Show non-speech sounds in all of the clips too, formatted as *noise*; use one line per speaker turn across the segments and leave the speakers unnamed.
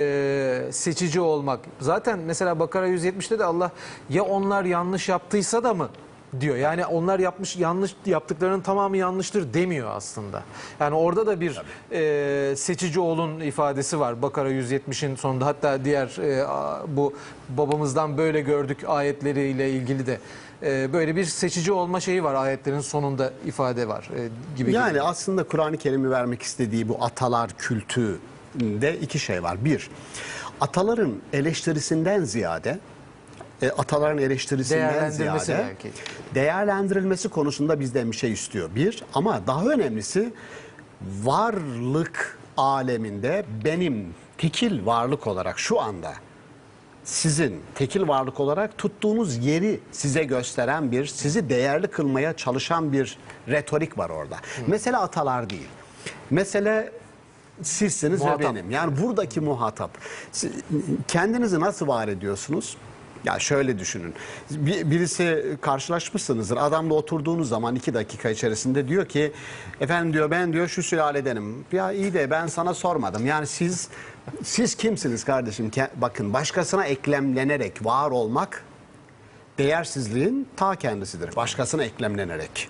e, seçici olmak. Zaten mesela Bakara 170'te de Allah ya onlar yanlış yaptıysa da mı diyor. Yani onlar yapmış yanlış yaptıklarının tamamı yanlıştır demiyor aslında. Yani orada da bir e, seçici olun ifadesi var Bakara 170'in sonunda. Hatta diğer e, bu babamızdan böyle gördük ayetleriyle ilgili de e, böyle bir seçici olma şeyi var ayetlerin sonunda ifade var e, gibi.
Yani
geliyor.
aslında Kur'an-ı Kerim'i vermek istediği bu atalar kültüünde iki şey var. Bir, ataların eleştirisinden ziyade, e, ataların eleştirisinden ziyade
belki.
değerlendirilmesi konusunda bizden bir şey istiyor. Bir, ama daha önemlisi varlık aleminde benim tekil varlık olarak şu anda sizin tekil varlık olarak tuttuğunuz yeri size gösteren bir, sizi değerli kılmaya çalışan bir retorik var orada. Mesele atalar değil. Mesele sizsiniz
Muhatap.
ve benim. Yani buradaki muhatap. Siz kendinizi nasıl var ediyorsunuz? Ya şöyle düşünün. Bir- Birisi karşılaşmışsınızdır. Adamla oturduğunuz zaman iki dakika içerisinde diyor ki efendim diyor ben diyor şu sülaledenim. Ya iyi de ben sana sormadım. Yani siz siz kimsiniz kardeşim? Bakın başkasına eklemlenerek var olmak değersizliğin ta kendisidir. Başkasına eklemlenerek.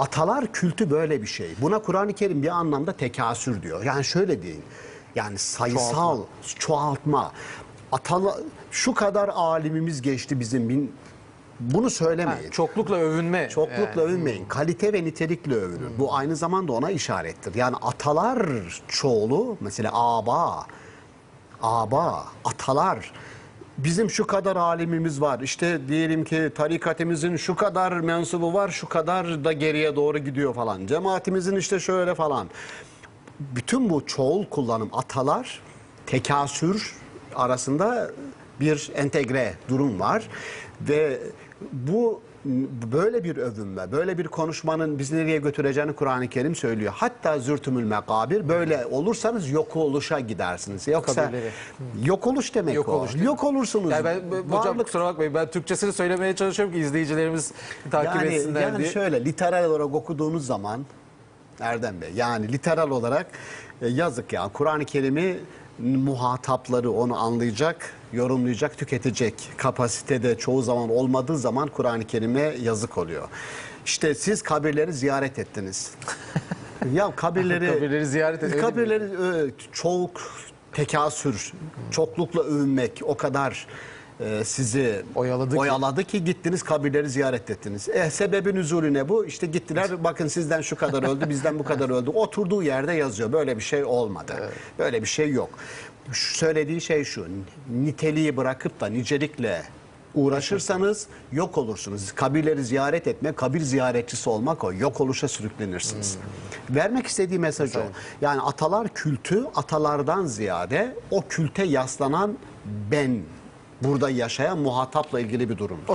Atalar kültü böyle bir şey. Buna Kur'an-ı Kerim bir anlamda tekasür diyor. Yani şöyle diyeyim. Yani sayısal çoğaltma. Atala, şu kadar alimimiz geçti bizim bin, bunu söylemeyin.
Çoklukla övünme.
Çoklukla övünmeyin. Kalite ve nitelikle övünün. Bu aynı zamanda ona işarettir. Yani atalar çoğulu mesela aba, aba, atalar. Bizim şu kadar alimimiz var. İşte diyelim ki tarikatimizin şu kadar mensubu var, şu kadar da geriye doğru gidiyor falan. Cemaatimizin işte şöyle falan. Bütün bu çoğul kullanım atalar tekasür arasında bir entegre durum var ve bu böyle bir övünme, böyle bir konuşmanın bizi nereye götüreceğini Kur'an-ı Kerim söylüyor. Hatta zürtümül mekabir böyle olursanız yok oluşa gidersiniz. Yoksa
Kabirleri.
yok oluş demek
Yok
o.
oluş değil mi?
yok olursunuz.
Yani ben, ben- hocam
Varlık-
kusura bakmayın ben Türkçesini söylemeye çalışıyorum ki izleyicilerimiz takip
yani,
etsinler
yani
diye.
şöyle literal olarak okuduğunuz zaman Erdem Bey yani literal olarak e, yazık ya Kur'an-ı Kerim'i muhatapları onu anlayacak, yorumlayacak, tüketecek kapasitede çoğu zaman olmadığı zaman Kur'an-ı Kerim'e yazık oluyor. İşte siz kabirleri ziyaret ettiniz. *laughs* ya kabirleri
Kabirleri ziyaret et-
kabirleri e, çok tekasür, çoklukla övünmek o kadar e, sizi
Oyaladı ki.
oyaladı ki gittiniz kabirleri ziyaret ettiniz. E, sebebi nüzulü ne bu? İşte gittiler bakın sizden şu kadar öldü bizden bu kadar öldü. Oturduğu yerde yazıyor. Böyle bir şey olmadı. Böyle bir şey yok. Şu söylediği şey şu. Niteliği bırakıp da nicelikle uğraşırsanız yok olursunuz. Kabirleri ziyaret etme, kabir ziyaretçisi olmak o. Yok oluşa sürüklenirsiniz. Vermek istediği mesaj o. Yani atalar kültü atalardan ziyade o külte yaslanan ben burada yaşayan muhatapla ilgili bir durum.